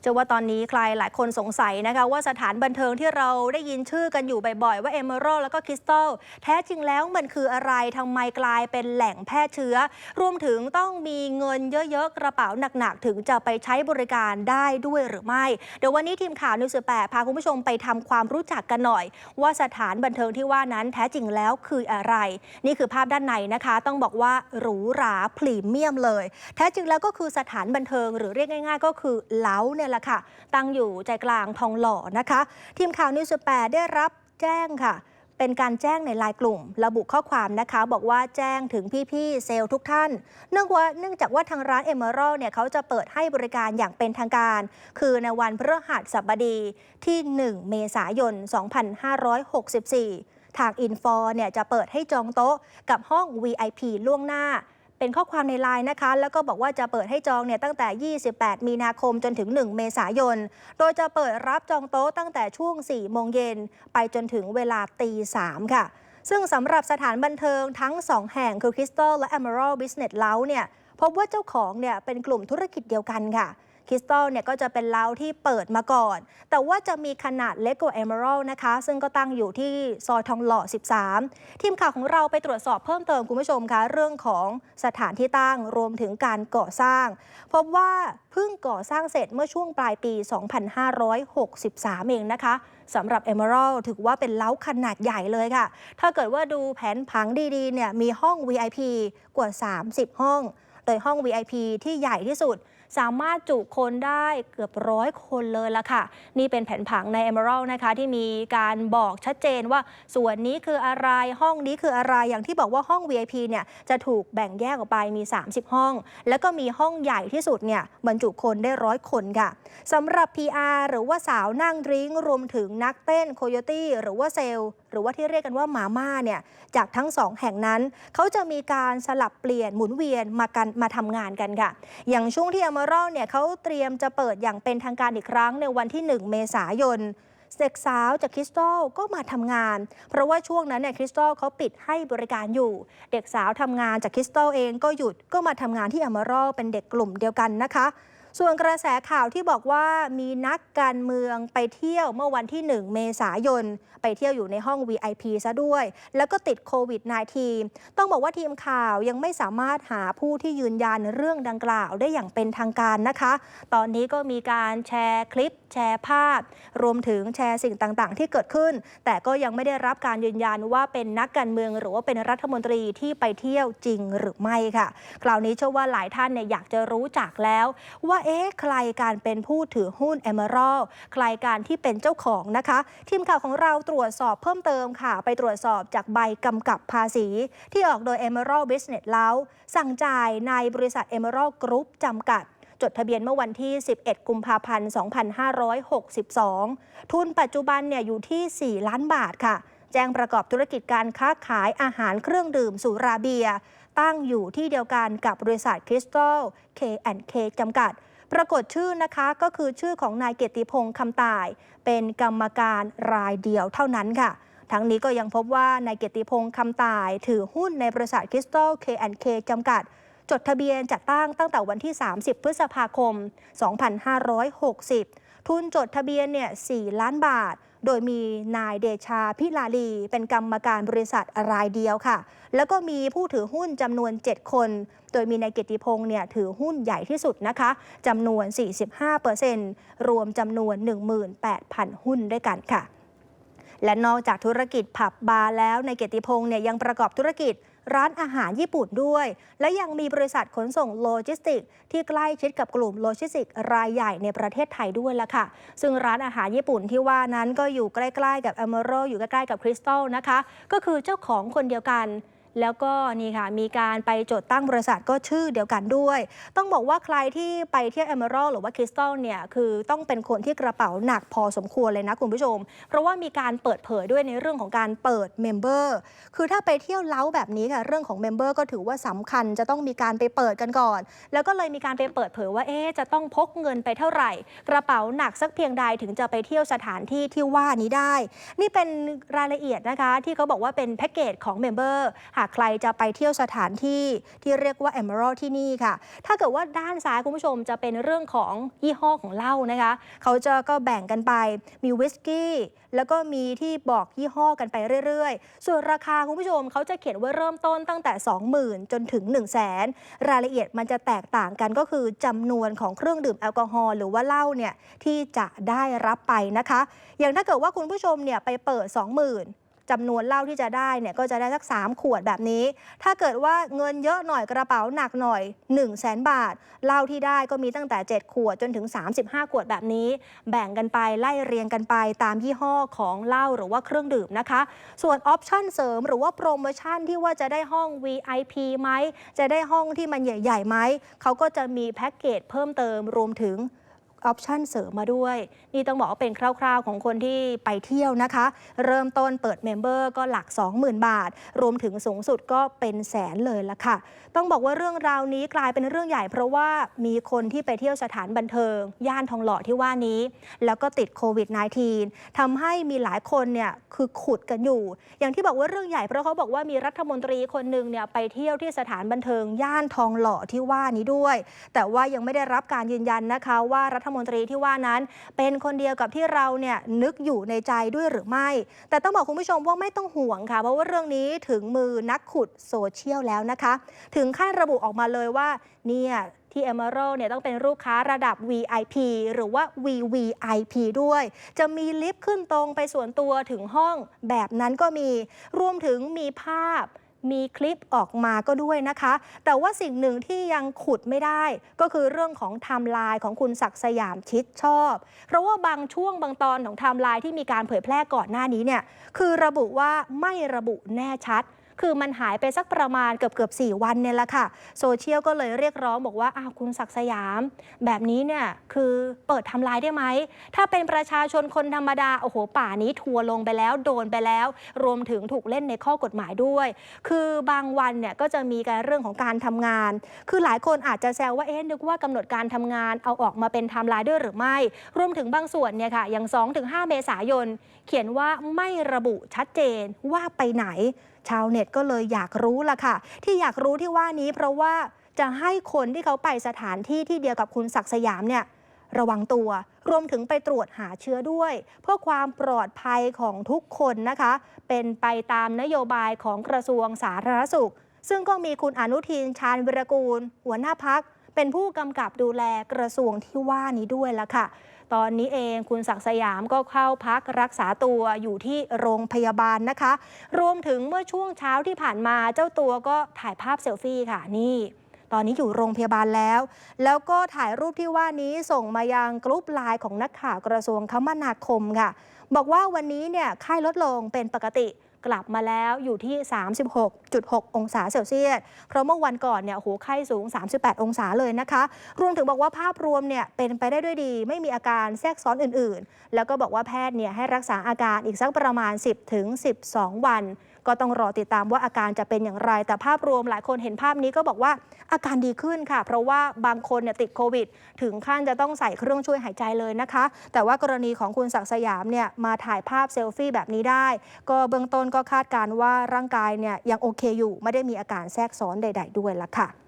เชื่อว่าตอนนี้ใครหลายคนสงสัยนะคะว่าสถานบันเทิงที่เราได้ยินชื่อกันอยู่บ่อยๆ ว่าเอเมอรัลแล้วก็คริสตัลแท้จริงแล้วมันคืออะไรทำไมกลายเป็นแหล่งแพร่เชื้อ รวมถึงต้องมีเงินเยอะๆ กระเป๋าหนักๆ ถึงจะไปใช้บริการได้ด้วยหรือไม่ เดี๋ยววันนี้ทีมข่าวนิวส์แปพาคุณผู้ชมไปทำความรู้จักกันหน่อย ว่าสถานบันเทิงที่ว่านั้นแท้จริงแล้วคืออะไร นี่คือภาพด้านในนะคะ ต้องบอกว่าหรูหราพรีเมียมเลย แท้จริงแล้วก็คือสถานบันเทิงหรือเรียกง่าย ๆ ก็คือเล้าเนี่ยแหละค่ะ ตั้งอยู่ใจกลางทองหล่อนะคะ ทีมข่าวนิวส์แปได้รับแจ้งค่ะเป็นการแจ้งในลน์กลุ่ม ระบุข้อความนะคะ บอกว่าแจ้งถึงพี่ๆเซลล์ทุกท่าน เนื่องว่าเนื่องจากว่าทางร้านเอเมอรัลเนี่ยเขาจะเปิดให้บริการอย่างเป็นทางการ คือในวันพฤหัสบดีที่ 1 เมษายน 2564 ทางอินฟอร์เนี่ยจะเปิดให้จองโต๊ะกับห้อง VIP ล่วงหน้า เป็นข้อความในไลน์นะคะ แล้วก็บอกว่าจะเปิดให้จองเนี่ยตั้งแต่ 28 มีนาคมจนถึง 1 เมษายน โดยจะเปิดรับจองโต๊ะตั้งแต่ช่วง 4 โมงเย็น ไปจนถึงเวลาตี3ค่ะ ซึ่งสำหรับสถานบันเทิงทั้ง 2 แห่งคือ Crystal และ Emerald Business Lounge เนี่ยพบว่าเจ้าของเนี่ยเป็นกลุ่มธุรกิจเดียวกันค่ะ คริสตัลเนี่ยก็จะเป็นเล้าที่เปิดมาก่อน แต่ว่าจะมีขนาดเล็กกว่า Emerald นะคะ ซึ่งก็ตั้งอยู่ที่ซอยทองหล่อ 13 ทีมข่าวของเราไปตรวจสอบเพิ่มเติมคุณผู้ชมคะ เรื่องของสถานที่ตั้งรวมถึงการก่อสร้าง พบว่าเพิ่งก่อสร้างเสร็จเมื่อช่วงปลายปี 2563 เองนะคะสำหรับ Emerald ถือว่าเป็นเล้าขนาดใหญ่เลยค่ะ ถ้าเกิดว่าดูแผนผังดีๆเนี่ยมีห้อง VIP กว่า 30 ห้อง โดยห้อง VIP ที่ใหญ่ที่สุด สามารถจุคนได้เกือบร้อยคนเลยละค่ะ นี่เป็นแผนผังใน Emerald นะคะที่มีการบอกชัดเจนว่าส่วนนี้คืออะไรห้องนี้คืออะไรอย่างที่บอกว่าห้อง VIP เนี่ยจะถูกแบ่งแยกออกไปมี 30 ห้อง แล้วก็มีห้องใหญ่ที่สุดเนี่ยบรรจุคนได้ร้อยคนค่ะสำหรับ PR หรือว่าสาวนั่งดริ้งรวมถึงนักเต้นโคโยตี้หรือว่าเซล รือว่าที่เรียกกันว่าหมาม่าเนี่ยจากทั้งสองแห่งนั้น เขาจะมีการสลับเปลี่ยนหมุนเวียนมากันมาทำงานกันค่ะ อย่างช่วงที่อมร l เนี่ยเขาเตรียมจะเปิดอย่างเป็นทางการอีกครั้งในวันที่ 1 เมษายนเด็กสาวจากคริสตัลก็มาทำงาน เพราะว่าช่วงนั้นเนี่ยคริสตัลเขาปิดให้บริการอยู่ เด็กสาวทำงานจากคริสตัลเองก็หยุดก็มาทำงานที่อมร l เป็นเด็กกลุ่มเดียวกันนะคะ ส่วนกระแสข่าวที่บอกว่ามีนักการเมืองไปเที่ยวเมื่อวันที่ 1 เมษายน ไปเที่ยวอยู่ในห้อง VIP ซะด้วย แล้วก็ติดโควิด -19 ต้องบอกว่าทีมข่าวยังไม่สามารถหาผู้ที่ยืนยันเรื่องดังกล่าวได้อย่างเป็นทางการนะคะ ตอนนี้ก็มีการแชร์คลิป แชร์ภาพ รวมถึงแชร์สิ่งต่างๆ ที่เกิดขึ้น แต่ก็ยังไม่ได้รับการยืนยันว่าเป็นนักการเมือง หรือว่าเป็นรัฐมนตรีที่ไปเที่ยวจริงหรือไม่ค่ะ คราวนี้เชื่อว่าหลายท่านเนี่ยอยากจะรู้จักแล้วว่าเอ๊ะใครการเป็นผู้ถือหุ้น Emerald ใครการที่เป็นเจ้าของนะคะ ทีมข่าวของเราตรวจสอบเพิ่มเติมค่ะ ไปตรวจสอบจากใบกำกับภาษี ที่ออกโดย Emerald Business แล้วสั่งจ่ายในบริษัท Emerald Group จำกัดจดทะเบียนเมื่อวันที่ 11 กุมภาพันธ์ 2562 ทุนปัจจุบันเนี่ยอยู่ที่ 4 ล้านบาทค่ะ แจ้งประกอบธุรกิจการค้าขายอาหารเครื่องดื่มสุราเบียร์ตั้งอยู่ที่เดียวกันกับบริษัทคริสตัล K&K จำกัด ปรากฏชื่อนะคะก็คือชื่อของนายเกียรติพงศ์คำตาย เป็นกรรมการรายเดียวเท่านั้นค่ะ ทั้งนี้ก็ยังพบว่านายเกียรติพงศ์คำตาย ถือหุ้นในบริษัทคริสตัล K&K จำกัด จดทะเบียนจัดตั้งตั้งแต่วันที่ 30 พฤษภาคม 2560 ทุนจดทะเบียนเนี่ย4ล้านบาท โดยมีนายเดชาพิลาลี เป็นกรรมการบริษัทรายเดียวค่ะ แล้วก็มีผู้ถือหุ้นจำนวน 7 คน โดยมีนายเกียรติพงษ์เนี่ยถือหุ้นใหญ่ที่สุดนะคะจำนวน 45%รวมจำนวน 18,000 หุ้นด้วยกันค่ะ และนอกจากธุรกิจผับบาร์แล้วในเกียรติพงษ์เนี่ยยังประกอบธุรกิจร้านอาหารญี่ปุ่นด้วย และยังมีบริษัทขนส่งโลจิสติก ที่ใกล้ชิดกับกลุ่มโลจิสติก รายใหญ่ในประเทศไทยด้วยละค่ะ ซึ่งร้านอาหารญี่ปุ่นที่ว่านั้นก็อยู่ใกล้ ๆ กับ a m e r a l อยู่ใกล้ๆกับคริสตัลนะคะ ก็คือเจ้าของคนเดียวกัน แล้วก็นี่ค่ะมีการไปจดตั้งบริษัทก็ชื่อเดียวกันด้วย ต้องบอกว่าใครที่ไปเที่ยว Emerald หรือว่าคริสตัลเนี่ยคือต้องเป็นคนที่กระเป๋าหนักพอสมควรเลยนะคุณผู้ชม เพราะว่ามีการเปิดเผยด้วยในเรื่องของการเปิดเมมเบอร์คือถ้าไปเที่ยวเล้าแบบนี้ค่ะเรื่องของเมมเบอร์ก็ถือว่าสำคัญจะต้องมีการไปเปิดกันก่อน แล้วก็เลยมีการไปเปิดเผยว่าเอ๊จะต้องพกเงินไปเท่าไหร่ กระเป๋าหนักสักเพียงใดถึงจะไปเที่ยวสถานที่ที่ว่านี้ได้ นี่เป็นรายละเอียดนะคะ ที่เขาบอกว่าเป็นแพ็กเกจของเมมเบอร์หากากใครจะไปเที่ยวสถานที่ที่เรียกว่า Emerald ที่นี่ค่ะ ถ้าเกิดว่าด้านซ้ายคุณผู้ชมจะเป็นเรื่องของยี่ห้อของเหล้านะคะ เขาจะก็แบ่งกันไปมีวิสกี้แล้วก็มีที่บอกยี่ห้อกันไปเรื่อยๆ ส่วนราคาคุณผู้ชมเขาจะเขียนว่าเริ่มต้นตั้งแต่ 20,000 จนถึง 1 0 0 0 0แสนรายละเอียดมันจะแตกต่างกันก็คือจำนวนของเครื่องดื่มแอลกอฮอล์หรือว่าเหล้าเนี่ยที่จะได้รับไปนะคะ อย่างถ้าเกิดว่าคุณผู้ชมเนี่ยไปเปิด 20,000 จำนวนเหล้าที่จะได้เนี่ยก็จะได้สัก 3 ขวดแบบนี้ ถ้าเกิดว่าเงินเยอะหน่อยกระเป๋าหนักหน่อย 1 0 0 0 0แสนบาทเหล้าที่ได้ก็มีตั้งแต่ 7 ขวดจนถึง 35 ขวดแบบนี้ แบ่งกันไปไล่เรียงกันไปตามยี่ห้อของเหล้าหรือว่าเครื่องดื่มนะคะ ส่วนออปชั่นเสริมหรือว่าโปรโมชั่นที่ว่าจะได้ห้อง VIP ไหมจะได้ห้องที่มันใหญ่ๆไหมเขาก็จะมีแพ็กเกจเพิ่มเติมรวมถึง ออปชันเสริมมาด้วย นี่ต้องบอกว่าเป็นคร่าวๆของคนที่ไปเที่ยวนะคะ เริ่มต้นเปิดเมมเบอร์ก็หลัก 20,000 บาท รวมถึงสูงสุดก็เป็นแสนเลยละค่ะ ต้องบอกว่าเรื่องราวนี้กลายเป็นเรื่องใหญ่ เพราะว่ามีคนที่ไปเที่ยวสถานบันเทิง ย่านทองหล่อที่ว่านี้ แล้วก็ติดโควิด -19 ทำให้มีหลายคนเนี่ยคือขุดกันอยู่ อย่างที่บอกว่าเรื่องใหญ่เพราะเขาบอกว่ามีรัฐมนตรีคนหนึ่งเนี่ยไปเที่ยวที่สถานบันเทิง ย่านทองหล่อที่ว่านี้ด้วย แต่ว่ายังไม่ได้รับการยืนยันนะคะว่ารัฐมมนตรีที่ว่านั้น เป็นคนเดียวกับที่เราเนี่ยนึกอยู่ในใจด้วยหรือไม่ แต่ต้องบอกคุณผู้ชมว่าไม่ต้องห่วงค่ะ เพราะว่าเรื่องนี้ถึงมือนักขุดโซเชียลแล้วนะคะ ถึงขั้นระบุออกมาเลยว่าเนี่ยที่ Emerald เนี่ยต้องเป็นลูกค้าระดับ VIP หรือว่า VVIP ด้วย จะมีลิฟต์ขึ้นตรงไปส่วนตัวถึงห้องแบบนั้นก็มี รวมถึงมีภาพ มีคลิปออกมาก็ด้วยนะคะ แต่ว่าสิ่งหนึ่งที่ยังขุดไม่ได้ ก็คือเรื่องของไทม์ไลน์ของคุณศักดิ์สยามชิดชอบ เพราะว่าบางช่วงบางตอนของไทม์ไลน์ที่มีการเผยแพร่ก่อนหน้านี้เนี่ยคือระบุว่าไม่ระบุแน่ชัด คือมันหายไปสักประมาณเกือบเกือบสวันเนี่ยแหละค่ะ โซเชียลก็เลยเรียกร้องบอกว่าอ้าวคุณศักดิ์สยาม แบบนี้เนี่ยคือเปิดทำลายได้ไหม ถ้าเป็นประชาชนคนธรรมดา โอ้โห ป่านี้ทัวร์ลงไปแล้วโดนไปแล้ว รวมถึงถูกเล่นในข้อกฎหมายด้วย คือบางวันเนี่ยก็จะมีการเรื่องของการทำงาน คือหลายคนอาจจะแซวว่าเอ๊ะนึกว่ากำหนดการทำงานเอาออกมาเป็นไทม์ไลน์ด้วยหรือไม่ รวมถึงบางส่วนเนี่ยค่ะอย่าง 2-5 เมษายน เขียนว่าไม่ระบุชัดเจนว่าไปไหน ชาวเน็ตก็เลยอยากรู้ล่ะค่ะ ที่อยากรู้ที่ว่านี้เพราะว่าจะให้คนที่เขาไปสถานที่ที่เดียวกับคุณศักดิ์สยามเนี่ยระวังตัว รวมถึงไปตรวจหาเชื้อด้วย เพื่อความปลอดภัยของทุกคนนะคะ เป็นไปตามนโยบายของกระทรวงสาธารณสุข ซึ่งก็มีคุณอนุทินชาญวิรกูล หัวหน้าพัก เป็นผู้กำกับดูแลกระทรวงที่ว่านี้ด้วยละค่ะ ตอนนี้เองคุณศักสยามก็เข้าพักรักษาตัวอยู่ที่โรงพยาบาลนะคะ รวมถึงเมื่อช่วงเช้าที่ผ่านมาเจ้าตัวก็ถ่ายภาพเซลฟี่ค่ะนี่ตอนนี้อยู่โรงพยาบาลแล้ว แล้วก็ถ่ายรูปที่ว่านี้ส่งมายังกรุ๊ปไลน์ของนักข่าวกระทรวงคมนาคมค่ะ บอกว่าวันนี้เนี่ยไข้ลดลงเป็นปกติ กลับมาแล้วอยู่ที่ 36.6 องศาเซลเซียส เพราะเมื่อวันก่อนเนี่ยโอ้โหไข้สูง 38 องศาเลยนะคะ รวมถึงบอกว่าภาพรวมเนี่ยเป็นไปได้ด้วยดี ไม่มีอาการแทรกซ้อนอื่นๆ แล้วก็บอกว่าแพทย์เนี่ยให้รักษาอาการอีกสักประมาณ 10ถึง12 วัน ก็ต้องรอติดตามว่าอาการจะเป็นอย่างไร แต่ภาพรวมหลายคนเห็นภาพนี้ก็บอกว่าอาการดีขึ้นค่ะ เพราะว่าบางคนเนี่ยติดโควิด ถึงขั้นจะต้องใส่เครื่องช่วยหายใจเลยนะคะ แต่ว่ากรณีของคุณศักดิ์สยามเนี่ยมาถ่ายภาพเซลฟี่แบบนี้ได้ ก็เบื้องต้นก็คาดการณ์ว่าร่างกายเนี่ยยังโอเคอยู่ ไม่ได้มีอาการแทรกซ้อนใด ๆ ด้วยละค่ะ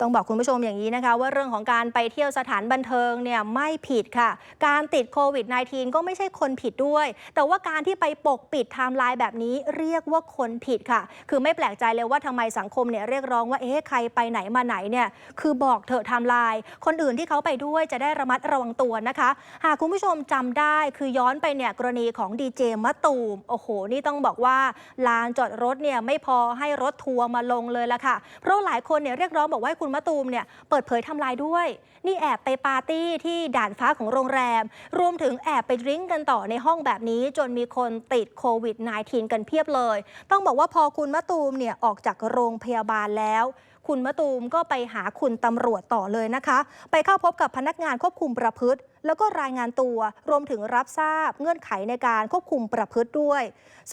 ต้องบอกคุณผู้ชมอย่างนี้นะคะ ว่าเรื่องของการไปเที่ยวสถานบันเทิงเนี่ยไม่ผิดค่ะ การติดโควิด -19 ก็ไม่ใช่คนผิดด้วย แต่ว่าการที่ไปปกปิดไทม์ไลน์แบบนี้เรียกว่าคนผิดค่ะ คือไม่แปลกใจเลยว่าทำไมสังคมเนี่ยเรียกร้องว่าเอ๊ะใครไปไหนมาไหนเนี่ยคือบอกเถอะไทม์ไลน์คนอื่นที่เขาไปด้วยจะได้ระมัดระวังตัวนะคะ หากคุณผู้ชมจำได้คือย้อนไปเนี่ยกรณีของดีเจมะตูมโอ้โหนี่ต้องบอกว่าลานจอดรถเนี่ยไม่พอให้รถทัวร์มาลงเลยละค่ะเพราะหลายคนเนี่ยเรียกร้องบอกว่าคุณมะตูมเนี่ยเปิดเผยทำลายด้วย นี่แอบไปปาร์ตี้ที่ด่านฟ้าของโรงแรม รวมถึงแอบไปดริ้งกันต่อในห้องแบบนี้ จนมีคนติดโควิด -19 กันเพียบเลย ต้องบอกว่าพอคุณมะตูมเนี่ยออกจากโรงพยาบาลแล้วคุณมะตูมก็ไปหาคุณตำรวจต่อเลยนะคะ ไปเข้าพบกับพนักงานควบคุมประพฤติ แล้วก็รายงานตัวรวมถึงรับทราบเงื่อนไขในการควบคุมประพฤติด้วย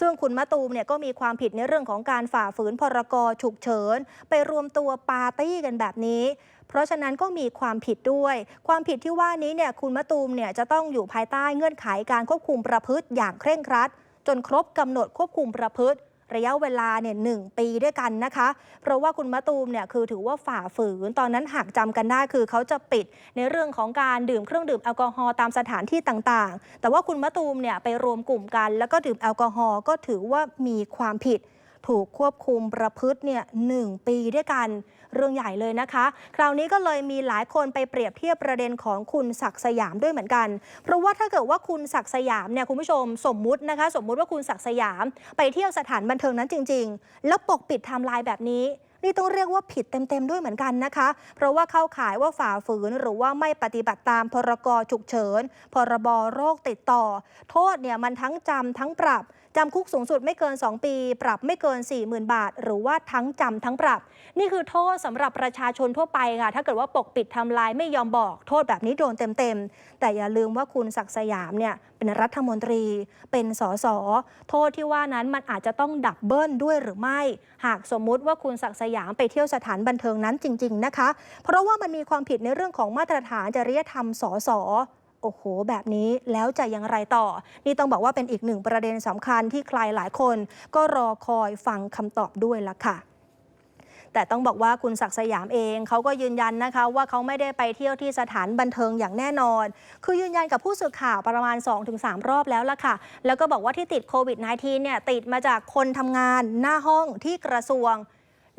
ซึ่งคุณมะตูมเนี่ยก็มีความผิดในเรื่องของการฝ่าฝืนพรกฉุกเฉิน ไปรวมตัวปาร์ตี้กันแบบนี้เพราะฉะนั้นก็มีความผิดด้วย ความผิดที่ว่านี้เนี่ยคุณมะตูมเนี่ยจะต้องอยู่ภายใต้เงื่อนไขการควบคุมประพฤติอย่างเคร่งครัด จนครบกำหนดควบคุมประพฤติ ระยะเวลาเนี่ยหนึ่งปีด้วยกันนะคะ เพราะว่าคุณมะตูมเนี่ยคือถือว่าฝ่าฝืนตอนนั้นหากจำกันได้คือเขาจะปิดในเรื่องของการดื่มเครื่องดื่มแอลกอฮอล์ตามสถานที่ต่างๆ แต่ว่าคุณมะตูมเนี่ยไปรวมกลุ่มกัน แล้วก็ดื่มแอลกอฮอล์ก็ถือว่ามีความผิด ถูกควบคุมประพฤติเนี่ยหนึ่งปีด้วยกัน เรื่องใหญ่เลยนะคะ คราวนี้ก็เลยมีหลายคนไปเปรียบเทียบประเด็นของคุณศักดิ์สยามด้วยเหมือนกัน เพราะว่าถ้าเกิดว่าคุณศักดิ์สยามเนี่ยคุณผู้ชมสมมุตินะคะ สมมุติว่าคุณศักดิ์สยาม ไปเที่ยวสถานบันเทิงนั้นจริง ๆ แล้วปกปิดไทม์ไลน์แบบนี้ นี่ต้องเรียกว่าผิดเต็มๆด้วยเหมือนกันนะคะ เพราะว่าเข้าข่ายว่าฝ่าฝืนหรือว่าไม่ปฏิบัติตามพรกฉุกเฉิน พรบโรคติดต่อ โทษเนี่ยมันทั้งจำทั้งปรับจำคุกสูงสุดไม่เกิน 2 ปี ปรับไม่เกิน 40,000 บาท หรือว่าทั้งจำทั้งปรับ นี่คือโทษสำหรับประชาชนทั่วไปค่ะ ถ้าเกิดว่าปกปิดทำลายไม่ยอมบอก โทษแบบนี้โดนเต็มๆ แต่อย่าลืมว่าคุณศักสยามเนี่ย เป็นรัฐมนตรี เป็นสสโทษที่ว่านั้นมันอาจจะต้องดับเบิลด้วยหรือไม่ หากสมมุติว่าคุณศักสยามไปเที่ยวสถานบันเทิงนั้นจริง ๆ นะคะ เพราะว่ามันมีความผิดในเรื่องของมาตรฐานจริยธรรมสสโอ้โห แบบนี้แล้วจะย่างไรต่อ นี่ต้องบอกว่าเป็นอีกหนึ่งประเด็นสำคัญที่ใครหลายคน ก็รอคอยฟังคำตอบด้วยละค่ะ แต่ต้องบอกว่าคุณศักดิ์สยามเองเขาก็ยืนยันนะคะว่าเขาไม่ได้ไปเที่ยวที่สถานบันเทิงอย่างแน่นอน คือยืนยันกับผู้สื่อข่าวประมาณ 2-3 รอบแล้วล่ะค่ะ แล้วก็บอกว่าที่ติดโควิด -19 เนี่ยติดมาจากคนทำงานหน้าห้องที่กระทรวง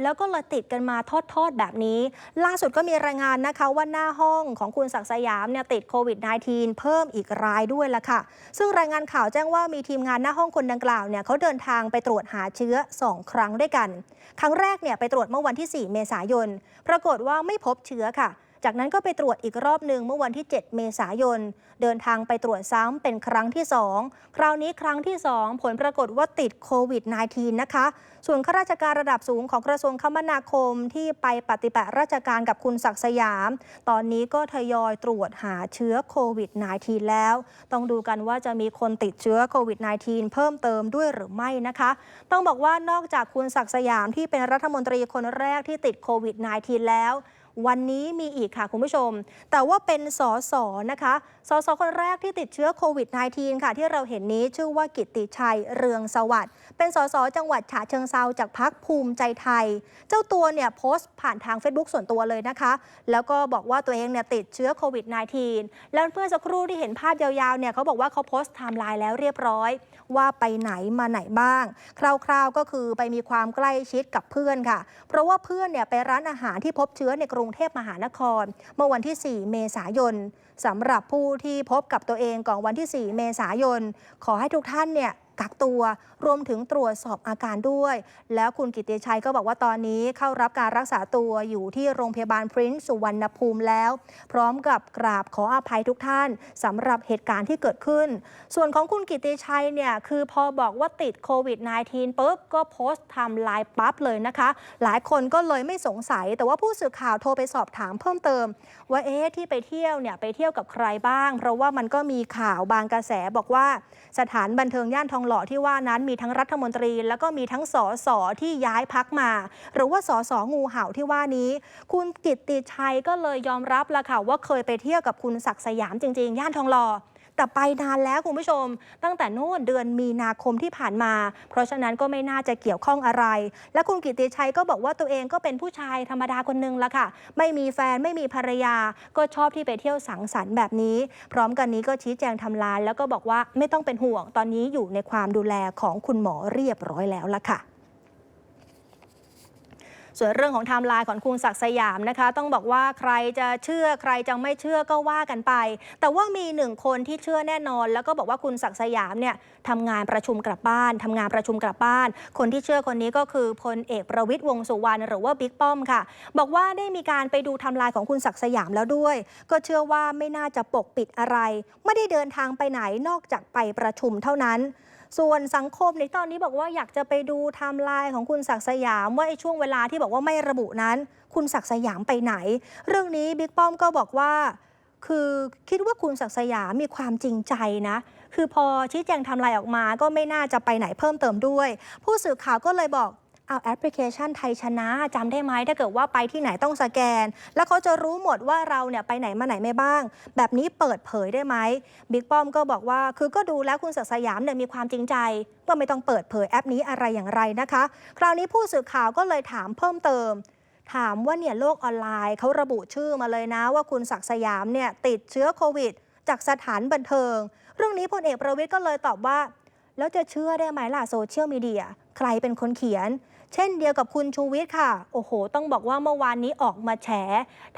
แล้วก็เลยติดกันมาทอดๆแบบนี้ ล่าสุดก็มีรายงานนะคะว่าหน้าห้องของคุณศักดิ์สยามเนี่ยติดโควิด -19 เพิ่มอีกรายด้วยละค่ะ ซึ่งรายงานข่าวแจ้งว่ามีทีมงานหน้าห้องคนดังกล่าวเนี่ยเขาเดินทางไปตรวจหาเชื้อ 2 ครั้งด้วยกัน ครั้งแรกเนี่ยไปตรวจเมื่อวันที่ 4 เมษายน ปรากฏว่าไม่พบเชื้อค่ะ จากนั้นก็ไปตรวจอีกรอบหนึ่งเมื่อวันที่ 7 เมษายน เดินทางไปตรวจซ้ำเป็นครั้งที่ 2 คราวนี้ครั้งที่ 2 ผลปรากฏว่าติดโควิด -19 นะคะ ส่วนข้าราชการระดับสูงของกระทรวงคมนาคมที่ไปปฏิบัติราชการกับคุณศักดิ์สยาม ตอนนี้ก็ทยอยตรวจหาเชื้อโควิด -19 แล้ว ต้องดูกันว่าจะมีคนติดเชื้อโควิด -19 เพิ่มเติมด้วยหรือไม่นะคะ ต้องบอกว่านอกจากคุณศักดิ์สยามที่เป็นรัฐมนตรีคนแรกที่ติดโควิด -19 แล้ว วันนี้มีอีกค่ะคุณผู้ชม แต่ว่าเป็นสสนะคะสสคนแรกที่ติดเชื้อโควิด -19 ค่ะ ที่เราเห็นนี้ชื่อว่ากิตติชัยเรืองสวัสดิ์เป็นสสจังหวัดฉะเชิงเซาจากพักภูมิใจไทย เจ้าตัวเนี่ยโพสต์ผ่านทาง Facebook ส่วนตัวเลยนะคะ แล้วก็บอกว่าตัวเองเนี่ยติดเชื้อโควิด -19 แล้วเพื่อสักครู่ที่เห็นภาพยาวๆเนี่ยเขาบอกว่าเขาโพสต์ไทม์ไลน์แล้วเรียบร้อย ว่าไปไหนมาไหนบ้าง คร่าวๆก็คือไปมีความใกล้ชิดกับเพื่อนค่ะ เพราะว่าเพื่อนเนี่ยไปร้านอาหารที่พบเชื้อในกรุุงเทพมหานคร เมื่อวันที่ 4 เมษายนสำหรับผู้ที่พบกับตัวเองก่อนวันที่ 4 เมษายน ขอให้ทุกท่านเนี่ย กักตัว รวมถึงตรวจสอบอาการด้วย แล้วคุณกิติชัยก็บอกว่าตอนนี้เข้ารับการรักษาตัวอยู่ที่โรงพยาบาลพรินซ์สุวรรณภูมิแล้ว พร้อมกับกราบขออภัยทุกท่านสำหรับเหตุการณ์ที่เกิดขึ้น ส่วนของคุณกิติชัยเนี่ยคือพอบอกว่าติดโควิด -19 ปุ๊บก็โพสต์ไทำลายปั๊บเลยนะคะ หลายคนก็เลยไม่สงสัย แต่ว่าผู้สื่อข่าวโทรไปสอบถามเพิ่มเติม ว่าเอ๊ะที่ไปเที่ยวเนี่ยไปเที่ยวกับใครบ้าง เพราะว่ามันก็มีข่าวบางกระแสบอกว่าสถานบันเทิงย่านทองหล่อที่ว่านั้นมีทั้งรัฐมนตรี แล้วก็มีทั้งสสที่ย้ายพักมา หรือว่าสสงูเห่าที่ว่านี้ คุณกิตติชัยก็เลยยอมรับละค่ะว่าเคยไปเที่ยวกับคุณศักดิ์สยามจริง ๆ ย่านทองหล่อ แต่ไปนานแล้วคุณผู้ชม ตั้งแต่โน่นเดือนมีนาคมที่ผ่านมา เพราะฉะนั้นก็ไม่น่าจะเกี่ยวข้องอะไร และคุณกิติชัยก็บอกว่าตัวเองก็เป็นผู้ชายธรรมดาคนหนึงละค่ะ ไม่มีแฟนไม่มีภรรยา ก็ชอบที่ไปเที่ยวสังสรรค์แบบนี้ พร้อมกันนี้ก็ชี้แจงทำลายแล้วก็บอกว่าไม่ต้องเป็นห่วงตอนนี้อยู่ในความดูแลของคุณหมอเรียบร้อยแล้วละค่ะ ส่วนเรื่องของไทม์ไลน์ของคุณศักดิ์สยามนะคะ ต้องบอกว่าใครจะเชื่อใครจะไม่เชื่อก็ว่ากันไป แต่ว่ามีหนึ่งคนที่เชื่อแน่นอน แล้วก็บอกว่าคุณศักดิ์สยามเนี่ยทำงานประชุมกลับบ้านทำงานประชุมกลับบ้าน คนที่เชื่อคนนี้ก็คือพลเอกประวิตยวงสุวรรณหรือว่าบิ๊กป้อมค่ะ บอกว่าได้มีการไปดูไทม์ไลน์ของคุณศักดิ์สยามแล้วด้วย ก็เชื่อว่าไม่น่าจะปกปิดอะไร ไม่ได้เดินทางไปไหนนอกจากไปประชุมเท่านั้น ส่วนสังคมในตอนนี้บอกว่าอยากจะไปดูไทม์ไลน์ของคุณศักดิ์สยามว่าไอ้ช่วงเวลาที่บอกว่าไม่ระบุนั้น คุณศักดิ์สยามไปไหน เรื่องนี้บิ๊กป้อมก็บอกว่า คือคิดว่าคุณศักดิ์สยามมีความจริงใจนะคือพอชี้แจงทำลายออกมาก็ไม่น่าจะไปไหนเพิ่มเติมด้วย ผู้สื่อข่าวก็เลยบอก เอาแอปพลิเคชันไทยชนะจำได้ไหมถ้าเกิดว่าไปที่ไหนต้องสแกน แล้วเขาจะรู้หมดว่าเราเนี่ยไปไหนมาไหนไม่บ้าง แบบนี้เปิดเผยได้ไหมบิ๊กป้อมก็บอกว่าคือก็ดูแล้วคุณศักดิ์สยามเนี่ยมีความจริงใจ ว่าไม่ต้องเปิดเผยแอปนี้อะไรอย่างไรนะคะ คราวนี้ผู้สื่อข่าวก็เลยถามเพิ่มเติม ถามว่าเนี่ยโลกออนไลน์เขาระบุชื่อมาเลยนะ ว่าคุณศักดิ์สยามเนี่ยติดเชื้อโควิด จากสถานบันเทิง เรื่องนี้พลเอกประวิทย์ก็เลยตอบว่า แล้วจะเชื่อได้ไหมล่ะโซเชียลมีเดียใครเป็นคนเขียน เช่นเดียวกับคุณชูวิทย์ค่ะ โอ้โห ต้องบอกว่าเมื่อวานนี้ออกมาแฉ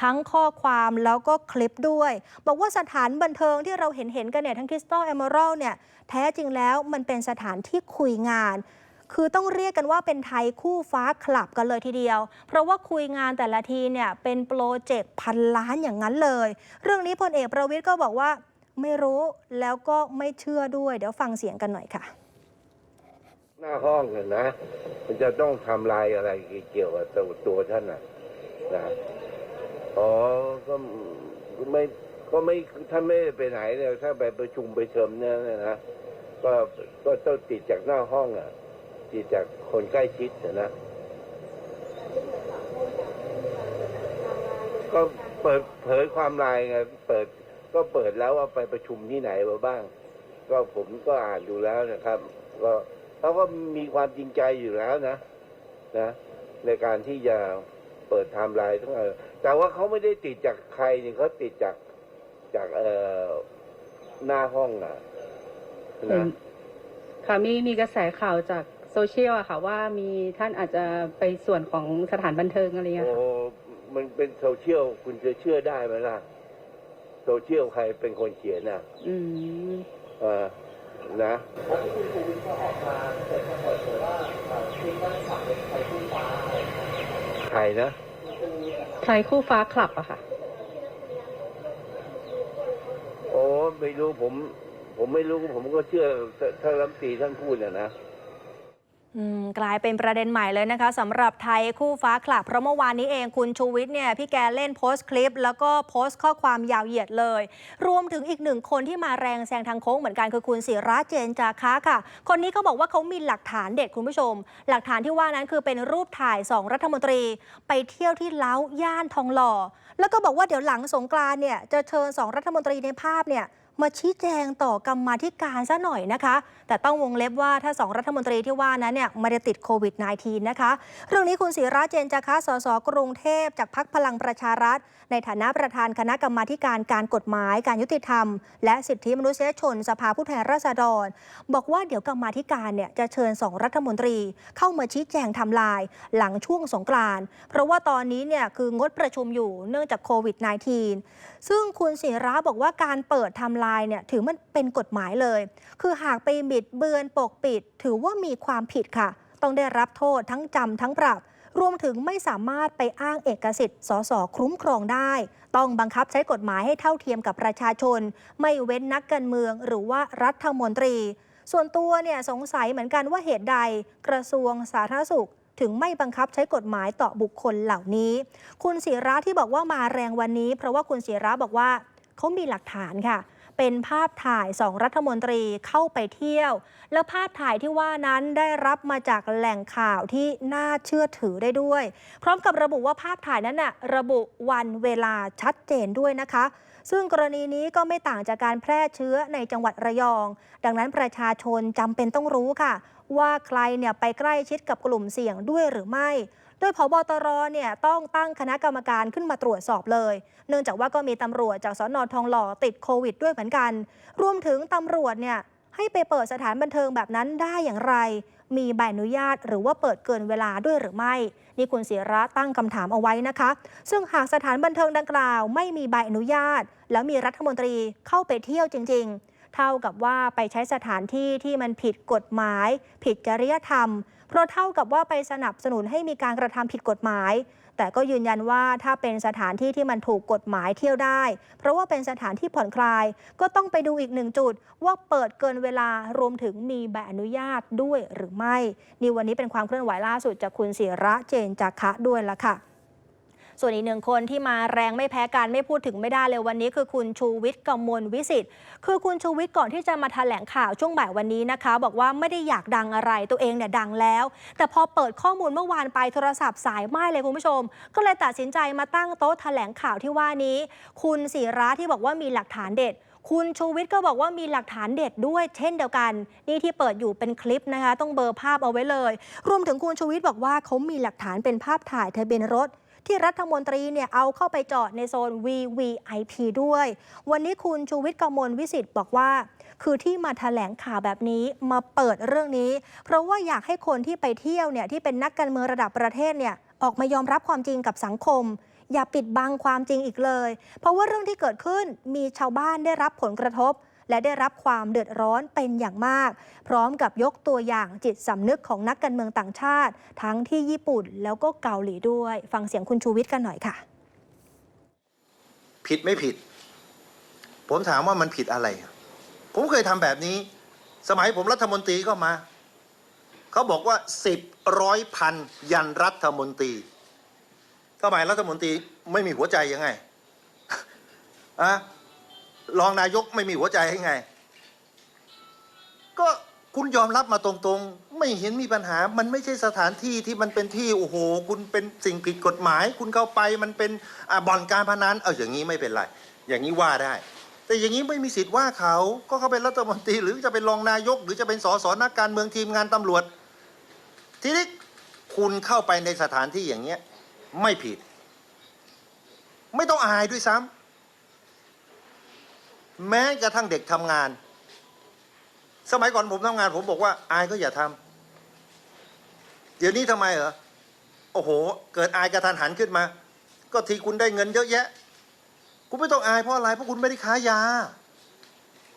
ทั้งข้อความแล้วก็คลิปด้วย บอกว่าสถานบันเทิงที่เราเห็นเห็นกันเนี่ย ทั้งคริสตัลเอเมอรัลเนี่ย แท้จริงแล้วมันเป็นสถานที่คุยงาน คือต้องเรียกกันว่าเป็นไทยคู่ฟ้าคลับกันเลยทีเดียว เพราะว่าคุยงานแต่ละทีเนี่ยเป็นโปรเจกต์พันล้านอย่างนั้นเลย เรื่องนี้พลเอกประวิทย์ก็บอกว่าไม่รู้แล้วก็ไม่เชื่อด้วย เดี๋ยวฟังเสียงกันหน่อยค่ะ หน้าห้องน่ะนะ มันจะต้องทำลายอะไรเกี่ยวกับตัวตัวท่านน่ะนะอ๋อก็ไม่ก็ไม่ท่านไม่ไปไหนเนี่ยถ้าไปประชุมไปเชิมเนี่ยนะก็ก็ต้องติดจากหน้าห้องอะติดจากคนใกล้ชิดนะนะก็เปิดเผยความลายไงเปิดก็เปิดแล้วว่าไปประชุมที่ไหนมาบ้าง ก็ผมก็อ่านดูแล้วนะครับ ก็ เขาก็มีความจริงใจอยู่แล้วนะนะในการที่จะเปิดไทม์ไลน์ทั้งหมดแต่ว่าเขาไม่ได้ติดจากใครนี่เขาติดจากจากเอ่อหน้าห้องนะเห็นะนค่ะมีมีกระแสข่าวจากโซเชียลอะค่ะ ว่ามีท่านอาจจะไปส่วนของสถานบันเทิงอะไรเงี้ยโอ้ ค่ะมันเป็นโซเชียลคุณจะเชื่อได้ไหมล่ะ โซเชียลใครเป็นคนเขียนน่ะอืม เออ นะใครนะไทยคู่ฟ้าคลับอะค่ะ โอ้ไม่รู้ผม ผมไม่รู้ผมก็เชื่อถ้าถ้ารัฐมนตรีท่านพูดนะนะอืม กลายเป็นประเด็นใหม่เลยนะคะสำหรับไทยคู่ฟ้าคลับเพราะเมื่อวานนี้เองคุณชูวิทย์เนี่ยพี่แกเล่นโพสต์คลิป แล้วก็โพสต์ข้อความยาวเหยียดเลย รวมถึงอีกหนึ่งคนที่มาแรงแซงทางโค้งเหมือนกันคือคุณศิระเจนจาคะค่ะ คนนี้เขาบอกว่าเขามีหลักฐานเด็ดคุณผู้ชม หลักฐานที่ว่านั้นคือเป็นรูปถ่ายสองรัฐมนตรี ไปเที่ยวที่เล้าย่านทองหล่อ แล้วก็บอกว่าเดี๋ยวหลังสงกรานเนี่ยจะเชิญสองรัฐมนตรีในภาพเนี่ย มาชี้แจงต่อกรรมาธิการซะหน่อยนะคะ แต่ต้องวงเล็บว่าถ้าสองรัฐมนตรีที่ว่านั้นเนี่ยไม่ได้ติดโควิด -19 นะคะ เรื่องนี้คุณศิระเจนจาคะสสกรุงเทพ จากพักพลังประชารัฐ ในฐานะประธานคณะกรรมาธิการการกฎหมาย การยุติธรรม และสิทธิมนุษยชนสภาผู้แทนราษฎร บอกว่าเดี๋ยวกรรมาธิการเนี่ยจะเชิญสองรัฐมนตรี เข้ามาชี้แจงทำลาย หลังช่วงสงกรานต์เพราะว่าตอนนี้เนี่ยคืองดประชุมอยู่เนื่องจากโควิด -19 ซึ่งคุณศิระบอกว่าการเปิดทำลายเนี่ยถือมันเป็นกฎหมายเลย คือหากไปบิดเบือนปกปิด ถือว่ามีความผิดค่ะ ต้องได้รับโทษทั้งจำทั้งปรับ รวมถึงไม่สามารถไปอ้างเอกสิทธิ์สสคุ้มครองได้ ต้องบังคับใช้กฎหมายให้เท่าเทียมกับประชาชน ไม่เว้นนักการเมือง หรือว่ารัฐมนตรี ส่วนตัวเนี่ยสงสัยเหมือนกันว่าเหตุใดกระทรวงสาธารณสุขถึงไม่บังคับใช้กฎหมายต่อบุคคลเหล่านี้ คุณศิระที่บอกว่ามาแรงวันนี้ เพราะว่าคุณศิระบอกว่าเขามีหลักฐานค่ะ เป็นภาพถ่ายสองรัฐมนตรีเข้าไปเที่ยว แล้วภาพถ่ายที่ว่านั้นได้รับมาจากแหล่งข่าวที่น่าเชื่อถือได้ด้วย พร้อมกับระบุว่าภาพถ่ายนั้นน่ะระบุวันเวลาชัดเจนด้วยนะคะ ซึ่งกรณีนี้ก็ไม่ต่างจากการแพร่เชื้อในจังหวัดระยอง ดังนั้นประชาชนจำเป็นต้องรู้ค่ะ ว่าใครเนี่ยไปใกล้ชิดกับกลุ่มเสี่ยงด้วยหรือไม่ ดยพบตรเนี่ยต้องตั้งคณะกรรมการขึ้นมาตรวจสอบเลย เนื่องจากว่าก็มีตำรวจจากสอนอทองหล่อติดโควิดด้วยเหมือนกัน รวมถึงตำรวจเนี่ยให้ไปเปิดสถานบันเทิงแบบนั้นได้อย่างไร มีใบอนุญาตหรือว่าเปิดเกินเวลาด้วยหรือไม่ นี่คุณศิระตั้งคำถามเอาไว้นะคะ ซึ่งหากสถานบันเทิงดังกล่าว ไม่มีใบอนุญาต แล้วมีรัฐมนตรีเข้าไปเที่ยวจริง ๆ เท่ากับว่าไปใช้สถานที่ที่มันผิดกฎหมาย ผิดจริยธรรม เพราะเท่ากับว่าไปสนับสนุนให้มีการกระทำผิดกฎหมาย แต่ก็ยืนยันว่าถ้าเป็นสถานที่ที่มันถูกกฎหมายเที่ยวได้ เพราะว่าเป็นสถานที่ผ่อนคลาย ก็ต้องไปดูอีกหนึ่งจุด ว่าเปิดเกินเวลารวมถึงมีใบอนุญาตด้วยหรือไม่ นี่วันนี้เป็นความเคลื่อนไหวล่าสุดจากคุณศิระเจนจาคะด้วยละค่ะ ส่วนอีกหนึ่งคนที่มาแรงไม่แพ้กันไม่พูดถึงไม่ได้เลยวันนี้ คือคุณชูวิทย์กมลวิสิทธิ์คือคุณชูวิทย์ก่อนที่จะมาแถลงข่าวช่วงบ่ายวันนี้นะคะ บอกว่าไม่ได้อยากดังอะไรตัวเองเนี่ยดังแล้ว แต่พอเปิดข้อมูลเมื่อวานไปโทรศัพท์สายไม้เลยคุณผู้ชม ก็เลยตัดสินใจมาตั้งโต๊ะแถลงข่าวที่ว่านี้ คุณศิระที่บอกว่ามีหลักฐานเด็ดคุณชูวิทย์ก็บอกว่ามีหลักฐานเด็ดด้วยเช่นเดียวกัน นี่ที่เปิดอยู่เป็นคลิปนะคะ ต้องเบอร์ภาพเอาไว้เลย รวมถึงคุณชูวิทย์บอกว่าเขามีหลักฐานเป็นภาพถ่ายทะเบียนรถ ที่รัฐมนตรีเนี่ยเอาเข้าไปจอดในโซน VVIP ด้วย วันนี้คุณชูวิทย์กมลวิสิทธิ์บอกว่า คือที่มาแถลงข่าวแบบนี้มาเปิดเรื่องนี้ เพราะว่าอยากให้คนที่ไปเที่ยวเนี่ยที่เป็นนักการเมืองระดับประเทศเนี่ยออกมายอมรับความจริงกับสังคม อย่าปิดบังความจริงอีกเลย เพราะว่าเรื่องที่เกิดขึ้นมีชาวบ้านได้รับผลกระทบ และได้รับความเดือดร้อนเป็นอย่างมาก พร้อมกับยกตัวอย่างจิตสำนึกของนักการเมืองต่างชาติ ทั้งที่ญี่ปุ่นแล้วก็เกาหลีด้วย ฟังเสียงคุณชูวิทย์กันหน่อยค่ะ ผิดไม่ผิด ผมถามว่ามันผิดอะไร ผมเคยทำแบบนี้ สมัยผมรัฐมนตรีก็มา เขาบอกว่าสิบร้อยพันยันรัฐมนตรีสมัยรัฐมนตรีไม่มีหัวใจยังไงอะ รองนายกไม่มีหัวใจยังไง ก็คุณยอมรับมาตรงๆ ไม่เห็นมีปัญหา มันไม่ใช่สถานที่ที่มันเป็นที่โอ้โห คุณเป็นสิ่งผิดกฎหมาย คุณเข้าไปมันเป็นอบ่อนการพนันเอาอย่างนี้ไม่เป็นไร อย่างนี้ว่าได้ แต่อย่างนี้ไม่มีสิทธิ์ว่าเขาก็เขาเป็นรัฐมนตรีหรือจะเป็นรองนายก หรือจะเป็นสสนักการเมืองทีมงานตำรวจ ทีนี้คุณเข้าไปในสถานที่อย่างเงี้ยไม่ผิด ไม่ต้องอายด้วยซ้ำ แม้กระทั่งเด็กทำงาน สมัยก่อนผมทำงาน ผมบอกว่าอายก็อย่าทำเดี๋ยวนี้ทำไมเหรอโอ้โห เกิดอายกระทันหันขึ้นมา ก็ทีคุณได้เงินเยอะแยะ คุณไม่ต้องอายเพราะอะไรเพราะคุณไม่ได้ค้ายา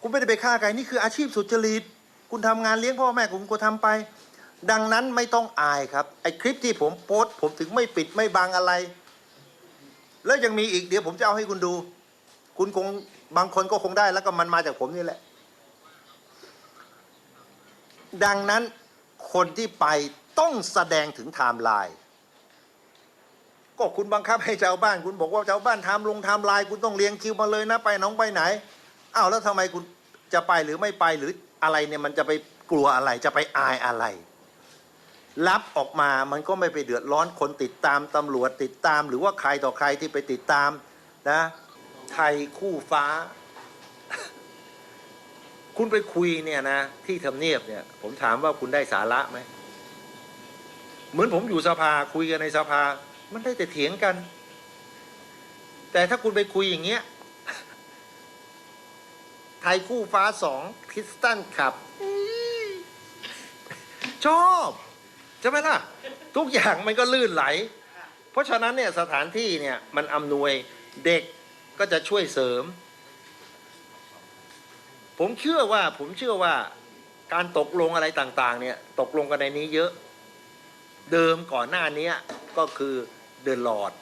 คุณไม่ได้ไปฆ่าใครนี่คืออาชีพสุจริต คุณทำงานเลี้ยงพ่อแม่คุณก็ทำไป ดังนั้นไม่ต้องอายครับไอ้คลิปที่ผมโพสผมถึงไม่ปิดไม่บังอะไร แล้วยังมีอีกเดี๋ยวผมจะเอาให้คุณดู คุณคง บางคนก็คงได้แล้วก็มันมาจากผมนี่แหละ ดังนั้นคนที่ไปต้องแสดงถึงไทม์ไลน์ก็คุณบังคับให้ชาวบ้าน คุณบอกว่าชาวบ้านทำลงไทม์ไลน์คุณต้องเรียงคิวมาเลยนะไปน้องไปไหนอ้าวแล้วทำไมคุณจะไปหรือไม่ไปหรืออะไรเนี่ยมันจะไปกลัวอะไรจะไปอายอะไร รับออกมามันก็ไม่ไปเดือดร้อนคนติดตามตำรวจติดตาม หรือว่าใครต่อใครที่ไปติดตามนะ ไทยคู่ฟ้า คุณไปคุยเนี่ยนะ ที่ทำเนียบเนี่ย ผมถามว่าคุณได้สาระไหม เหมือนผมอยู่สภาคุยกันในสภา มันได้แต่เถียงกัน แต่ถ้าคุณไปคุยอย่างเงี้ย ไทยคู่ฟ้าสองคริสตันขับ ชอบใช่ไหมล่ะ ทุกอย่างมันก็ลื่นไหล เพราะฉะนั้นเนี่ยสถานที่เนี่ยมันอำนวยเด็ก ก็จะช่วยเสริม ผมเชื่อว่าผมเชื่อว่าการตกลงอะไรต่าง ๆ เนี่ย ตกลงกันในนี้เยอะ เดิมก่อนหน้านี้ก็คือเดอะลอด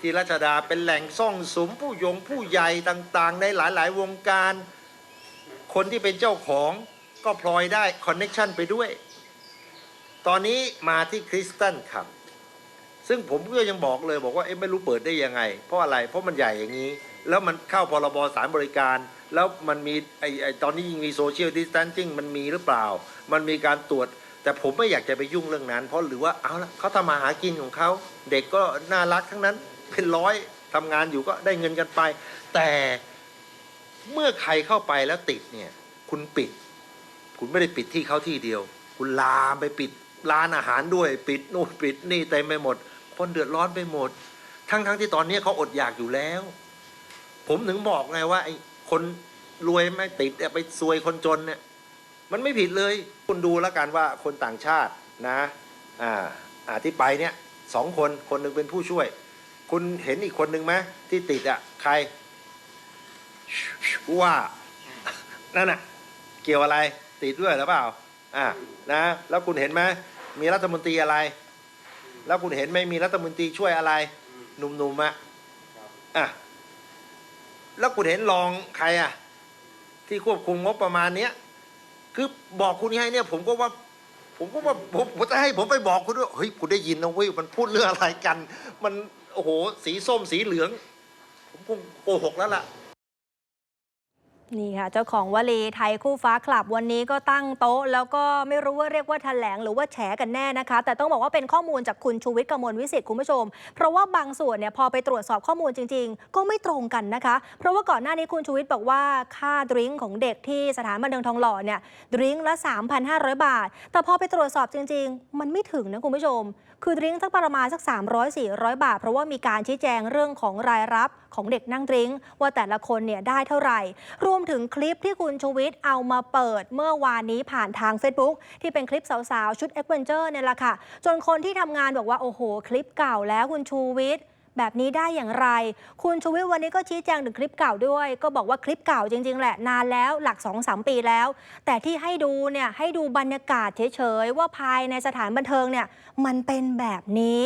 ที่รัชดาเป็นแหล่งซ่องสมผู้ยงผู้ใหญ่ต่าง ๆ ในหลาย ๆ วงการ คนที่เป็นเจ้าของก็พลอยได้คอนเน็ชันไปด้วย ตอนนี้มาที่คริสตันครับ ซึ่งผมก็ยังบอกเลยบอกว่าเอ๊ะไม่รู้เปิดได้ยังไง เพราะอะไรเพราะมันใหญ่อย่างนี้ แล้วมันเข้าพรบสารบริการ แล้วมันมีไอ้ไอตอนนี้ยิ่งมีโซเชียลดิส a ทนซิ่งมันมีหรือเปล่า มันมีการตรวจ แต่ผมไม่อยากจะไปยุ่งเรื่องนั้น เพราะหรือว่าเอาละเขาทำมาหากินของเขาเด็กก็น่ารักทั้งนั้นเป็นร้อยทำงานอยู่ก็ได้เงินกันไป แต่เมื่อใครเข้าไปแล้วติดเนี่ย คุณปิด คุณไม่ได้ปิดที่เขาที่เดียว คุณลามไปปิดร้านอาหารด้วย ปิดนู่นปิดนี่เต็มไปหมด คนเดือดร้อนไปหมด ทั้งทั้งที่ตอนนี้เขาอดอยากอยู่แล้ว ผมถึงบอกไงว่าไอ้คนรวยไม่ติดไปซวยคนจนเนี่ย มันไม่ผิดเลย คุณดูแล้วกันว่าคนต่างชาตินะอ่าอ่าที่ไปเนี่ยสองคนคนหนึ่งเป็นผู้ช่วย คุณเห็นอีกคนหนึ่งไหมที่ติดอะใครว่านั่นน่ะ เกี่ยวอะไรติดด้วยหรือเปล่า อ่านะ แล้วคุณเห็นไหมมีรัฐมนตรีอะไร แล้วคุณเห็นไหมมีรัฐมนตรีช่วยอะไร หนุ่มๆอะอะแล้วคุณเห็นรองใครอะ ที่ควบคุมงบประมาณเนี้ยคือบอกคุณให้เนี่ย ผมก็ว่า ผมก็ว่าผมผมจะให้ผมไปบอกคุณด้วยเฮ้ยคุณได้ยินนะเว้ยมันพูดเรื่องอะไรกัน มันโอ้โหสีส้มสีเหลือง ผมคงโกหกแล้วล่ะ นี่ค่ะ เจ้าของวลีไทยคู่ฟ้าคลับวันนี้ก็ตั้งโต๊ะ แล้วก็ไม่รู้ว่าเรียกว่าแถลงหรือว่าแฉกันแน่นะคะ แต่ต้องบอกว่าเป็นข้อมูลจากคุณชูวิทย์กมลวิสิทธิ์คุณผู้ชม เพราะว่าบางส่วนเนี่ยพอไปตรวจสอบข้อมูลจริง ๆ ก็ไม่ตรงกันนะคะ เพราะว่าก่อนหน้านี้คุณชูวิทย์บอกว่าค่าดริงของเด็กที่สถานบันเทิงทองหล่อเนี่ยดริงละ 3,500 บาท แต่พอไปตรวจสอบจริง ๆ มันไม่ถึงนะคุณผู้ชม คือดริงสักประมาณสัก 300-400 บาท เพราะว่ามีการชี้แจงเรื่องของรายรับของเด็กนั่งดริงว่าแต่ละคนเนี่ยได้เท่าไหร่ รวมถึงคลิปที่คุณชูวิทย์เอามาเปิดเมื่อวานนี้ผ่านทาง Facebook ที่เป็นคลิปสาวๆ ชุดเอ็กเวนเจอร์เนี่ยแหละค่ะ จนคนที่ทำงานบอกว่า โอ้โห คลิปเก่าแล้วคุณชูวิทย์ แบบนี้ได้อย่างไร คุณชูวิทย์วันนี้ก็ชี้แจงถึงคลิปเก่าด้วย ก็บอกว่าคลิปเก่าจริง ๆ แหละนานแล้วหลัก2-3ปีแล้ว แต่ที่ให้ดูเนี่ยให้ดูบรรยากาศเฉยๆว่าภายในสถานบันเทิงเนี่ยมันเป็นแบบนี้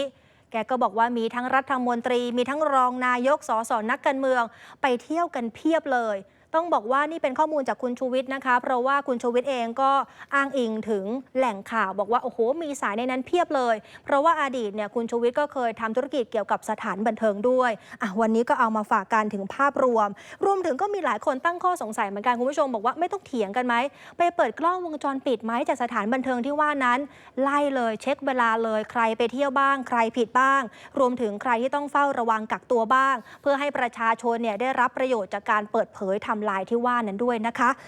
แกก็บอกว่ามีทั้งรัฐมนตรี มีทั้งรองนายกสสนักการเมือง ไปเที่ยวกันเพียบเลย ต้องบอกว่านี่เป็นข้อมูลจากคุณชูวิทย์นะคะ เพราะว่าคุณชูวิทย์เองก็อ้างอิงถึงแหล่งข่าวบอกว่าโอ้โหมีสายในนั้นเพียบเลย เพราะว่าอดีตเนี่ยคุณชูวิทย์ก็เคยทำธุรกิจเกี่ยวกับสถานบันเทิงด้วยอะวันนี้ก็เอามาฝากกันถึงภาพรวม รวมถึงก็มีหลายคนตั้งข้อสงสัยเหมือนกันคุณผู้ชมบอกว่าไม่ต้องเถียงกันไหมไปเปิดกล้องวงจรปิดไหมจากสถานบันเทิงที่ว่านั้น ไล่เลยเช็คเวลาเลยใครไปเที่ยวบ้าง ใครผิดบ้าง รวมถึงใครที่ต้องเฝ้าระวังกักตัวบ้าง เพื่อให้ประชาชนเนี่ยได้รับประโยชน์จากการเปิดเผยไทำลายที่ว่านั้นด้วยนะคะ